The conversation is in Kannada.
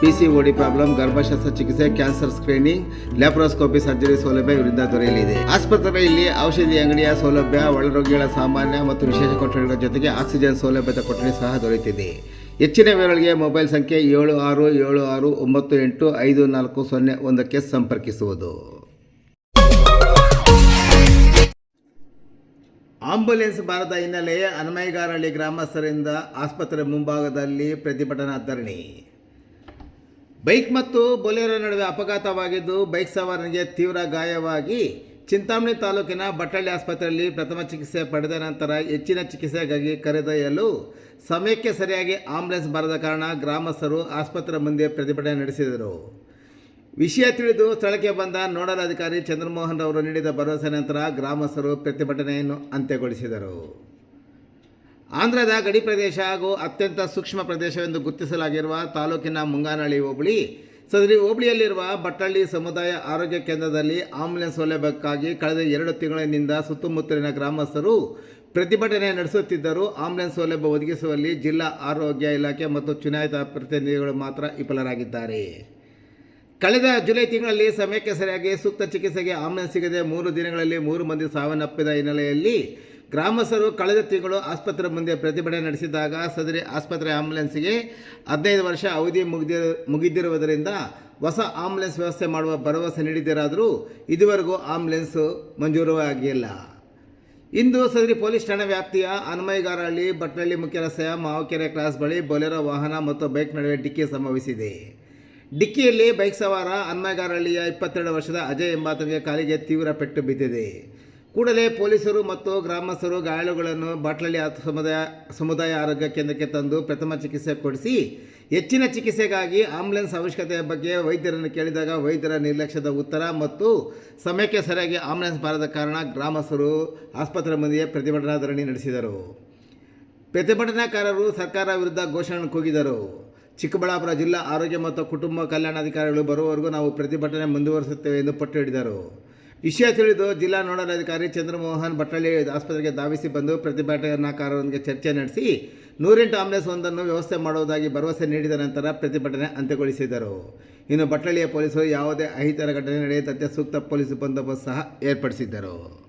P C OD problem ಗರ್ಭಶಸ್ತ್ರ ಚಿಕಿತ್ಸೆ ಕ್ಯಾನ್ಸರ್ ಸ್ಕ್ರೀನಿಂಗ್ ಲ್ಯಾಪ್ರೋಸ್ಕೋಪಿ ಸರ್ಜರಿ ಸೌಲಭ್ಯ ಇವರಿಂದ ದೊರೆಯಲಿದೆ. ಆಸ್ಪತ್ರೆಯಲ್ಲಿ ಔಷಧಿ ಅಂಗಡಿಯ ಸೌಲಭ್ಯ, ಒಳರೋಗಿಗಳ ಸಾಮಾನ್ಯ ಮತ್ತು ವಿಶೇಷ ಕೊಠಡಿಗಳ ಜೊತೆಗೆ ಆಕ್ಸಿಜನ್ ಸೌಲಭ್ಯದ ಕೊಠಡಿ ಸಹ ದೊರೆಯುತ್ತಿದೆ. ಹೆಚ್ಚಿನ ವಿವರಗಳಿಗೆ ಮೊಬೈಲ್ ಸಂಖ್ಯೆ ಏಳು ಆರು ಏಳು ಆರು ಒಂಬತ್ತು ಎಂಟು ಐದು ನಾಲ್ಕು ಸೊನ್ನೆ ಒಂದಕ್ಕೆ ಸಂಪರ್ಕಿಸುವುದು. ಆಂಬುಲೆನ್ಸ್ ಬಾರದ ಹಿನ್ನೆಲೆ ಹನುಮೈಗಾರಹಳ್ಳಿ ಗ್ರಾಮಸ್ಥರಿಂದ ಆಸ್ಪತ್ರೆ ಮುಂಭಾಗದಲ್ಲಿ ಪ್ರತಿಭಟನಾ ಧರಣಿ. ಬೈಕ್ ಮತ್ತು ಬೊಲೆರೋ ನಡುವೆ ಅಪಘಾತವಾಗಿದ್ದು ಬೈಕ್ ಸವಾರನಿಗೆ ತೀವ್ರ ಗಾಯವಾಗಿ ಚಿಂತಾಮಣಿ ತಾಲೂಕಿನ ಬಟ್ಟಳ್ಳಿ ಆಸ್ಪತ್ರೆಯಲ್ಲಿ ಪ್ರಥಮ ಚಿಕಿತ್ಸೆ ಪಡೆದ ನಂತರ ಹೆಚ್ಚಿನ ಚಿಕಿತ್ಸೆಗಾಗಿ ಕರೆದೊಯ್ಯಲು ಸಮಯಕ್ಕೆ ಸರಿಯಾಗಿ ಆಂಬುಲೆನ್ಸ್ ಬರದ ಕಾರಣ ಗ್ರಾಮಸ್ಥರು ಆಸ್ಪತ್ರೆ ಮುಂದೆ ಪ್ರತಿಭಟನೆ ನಡೆಸಿದರು. ವಿಷಯ ತಿಳಿದು ಸ್ಥಳಕ್ಕೆ ಬಂದ ನೋಡಲ್ ಅಧಿಕಾರಿ ಚಂದ್ರಮೋಹನ್ ರವರು ನೀಡಿದ ಭರವಸೆ ನಂತರ ಗ್ರಾಮಸ್ಥರು ಪ್ರತಿಭಟನೆಯನ್ನು ಅಂತ್ಯಗೊಳಿಸಿದರು. ಆಂಧ್ರದ ಗಡಿ ಪ್ರದೇಶ ಹಾಗೂ ಅತ್ಯಂತ ಸೂಕ್ಷ್ಮ ಪ್ರದೇಶವೆಂದು ಗುರುತಿಸಲಾಗಿರುವ ತಾಲೂಕಿನ ಮುಂಗಾನಹಳ್ಳಿ ಹೋಬಳಿ. ಸದರಿ ಹೋಬಳಿಯಲ್ಲಿರುವ ಬಟ್ಟಳ್ಳಿ ಸಮುದಾಯ ಆರೋಗ್ಯ ಕೇಂದ್ರದಲ್ಲಿ ಆಂಬುಲೆನ್ಸ್ ಸೌಲಭ್ಯಕ್ಕಾಗಿ ಕಳೆದ ಎರಡು ತಿಂಗಳಿನಿಂದ ಸುತ್ತಮುತ್ತಲಿನ ಗ್ರಾಮಸ್ಥರು ಪ್ರತಿಭಟನೆ ನಡೆಸುತ್ತಿದ್ದರೂ ಆಂಬುಲೆನ್ಸ್ ಸೌಲಭ್ಯ ಒದಗಿಸುವಲ್ಲಿ ಜಿಲ್ಲಾ ಆರೋಗ್ಯ ಇಲಾಖೆ ಮತ್ತು ಚುನಾಯಿತ ಪ್ರತಿನಿಧಿಗಳು ಮಾತ್ರ ವಿಫಲರಾಗಿದ್ದಾರೆ. ಕಳೆದ ಜುಲೈ ತಿಂಗಳಲ್ಲಿ ಸಮಯಕ್ಕೆ ಸರಿಯಾಗಿ ಸೂಕ್ತ ಚಿಕಿತ್ಸೆಗೆ ಆಂಬುಲೆನ್ಸ್ ಸಿಗದೆ ಮೂರು ದಿನಗಳಲ್ಲಿ ಮೂರು ಮಂದಿ ಸಾವನ್ನಪ್ಪಿದ ಹಿನ್ನೆಲೆಯಲ್ಲಿ ಗ್ರಾಮಸ್ಥರು ಕಳೆದ ತಿಂಗಳು ಆಸ್ಪತ್ರೆ ಮುಂದೆ ಪ್ರತಿಭಟನೆ ನಡೆಸಿದಾಗ ಸದರಿ ಆಸ್ಪತ್ರೆ ಆಂಬ್ಯುಲೆನ್ಸ್ಗೆ ಹದಿನೈದು ವರ್ಷ ಅವಧಿ ಮುಗಿದಿ ಮುಗಿದಿರುವುದರಿಂದ ಹೊಸ ಆಂಬ್ಯುಲೆನ್ಸ್ ವ್ಯವಸ್ಥೆ ಮಾಡುವ ಭರವಸೆ ನೀಡಿದ್ದರಾದರೂ ಇದುವರೆಗೂ ಆಂಬ್ಯುಲೆನ್ಸ್ ಮಂಜೂರು ಆಗಿಲ್ಲ ಇಂದು ಸದರಿ ಪೊಲೀಸ್ ಠಾಣೆ ವ್ಯಾಪ್ತಿಯ ಹನುಮೈಗಾರಹಳ್ಳಿ ಬಟ್ನಳ್ಳಿ ಮುಖ್ಯ ರಸ್ತೆಯ ಮಾವಕೆರೆ ಕ್ರಾಸ್ ಬಳಿ ಬೊಲೆರೋ ವಾಹನ ಮತ್ತು ಬೈಕ್ ನಡುವೆ ಡಿಕ್ಕಿ ಸಂಭವಿಸಿದೆ. ಡಿಕ್ಕಿಯಲ್ಲಿ ಬೈಕ್ ಸವಾರ ಹನುಮೈಗಾರಹಳ್ಳಿಯ ಇಪ್ಪತ್ತೆರಡು ವರ್ಷದ ಅಜಯ್ ಎಂಬಾತನಿಗೆ ಕಾಲಿಗೆ ತೀವ್ರ ಪೆಟ್ಟು ಬಿದ್ದಿದೆ. ಕೂಡಲೇ ಪೊಲೀಸರು ಮತ್ತು ಗ್ರಾಮಸ್ಥರು ಗಾಯಾಳುಗಳನ್ನು ಬಾಟ್ಲಳ್ಳಿ ಸಮುದಾಯ ಸಮುದಾಯ ಆರೋಗ್ಯ ಕೇಂದ್ರಕ್ಕೆ ತಂದು ಪ್ರಥಮ ಚಿಕಿತ್ಸೆ ಕೊಡಿಸಿ ಹೆಚ್ಚಿನ ಚಿಕಿತ್ಸೆಗಾಗಿ ಆಂಬುಲೆನ್ಸ್ ಅವಶ್ಯಕತೆಯ ಬಗ್ಗೆ ವೈದ್ಯರನ್ನು ಕೇಳಿದಾಗ ವೈದ್ಯರ ನಿರ್ಲಕ್ಷ್ಯದ ಉತ್ತರ ಮತ್ತು ಸಮಯಕ್ಕೆ ಸರಿಯಾಗಿ ಆಂಬುಲೆನ್ಸ್ ಬಾರದ ಕಾರಣ ಗ್ರಾಮಸ್ಥರು ಆಸ್ಪತ್ರೆ ಮುಂದೆಯೇ ಪ್ರತಿಭಟನಾ ಧರಣಿ ನಡೆಸಿದರು. ಪ್ರತಿಭಟನಾಕಾರರು ಸರ್ಕಾರ ವಿರುದ್ಧ ಘೋಷಣೆ ಕೂಗಿದರು. ಚಿಕ್ಕಬಳ್ಳಾಪುರ ಜಿಲ್ಲಾ ಆರೋಗ್ಯ ಮತ್ತು ಕುಟುಂಬ ಕಲ್ಯಾಣಾಧಿಕಾರಿಗಳು ಬರುವವರೆಗೂ ನಾವು ಪ್ರತಿಭಟನೆ ಮುಂದುವರಿಸುತ್ತೇವೆ ಎಂದು ಪಟ್ಟು ಹಿಡಿದರು. ವಿಷಯ ತಿಳಿದು ಜಿಲ್ಲಾ ನೋಡಲ್ ಅಧಿಕಾರಿ ಚಂದ್ರಮೋಹನ್ ಬಟ್ಟಳ್ಳಿ ಆಸ್ಪತ್ರೆಗೆ ಧಾವಿಸಿ ಬಂದು ಪ್ರತಿಭಟನಾಕಾರರೊಂದಿಗೆ ಚರ್ಚೆ ನಡೆಸಿ ನೂರೆಂಟು ಆಂಬುಲೆನ್ಸ್ ಒಂದನ್ನು ವ್ಯವಸ್ಥೆ ಮಾಡುವುದಾಗಿ ಭರವಸೆ ನೀಡಿದ ನಂತರ ಪ್ರತಿಭಟನೆ ಅಂತ್ಯಗೊಳಿಸಿದರು. ಇನ್ನು ಬಟ್ಟಳ್ಳಿಯ ಪೊಲೀಸರು ಯಾವುದೇ ಅಹಿತರ ಘಟನೆ ನಡೆಯದಂತೆ ಸೂಕ್ತ ಪೊಲೀಸ್ ಬಂದೋಬಸ್ತ್ ಸಹ ಏರ್ಪಡಿಸಿದ್ದರು.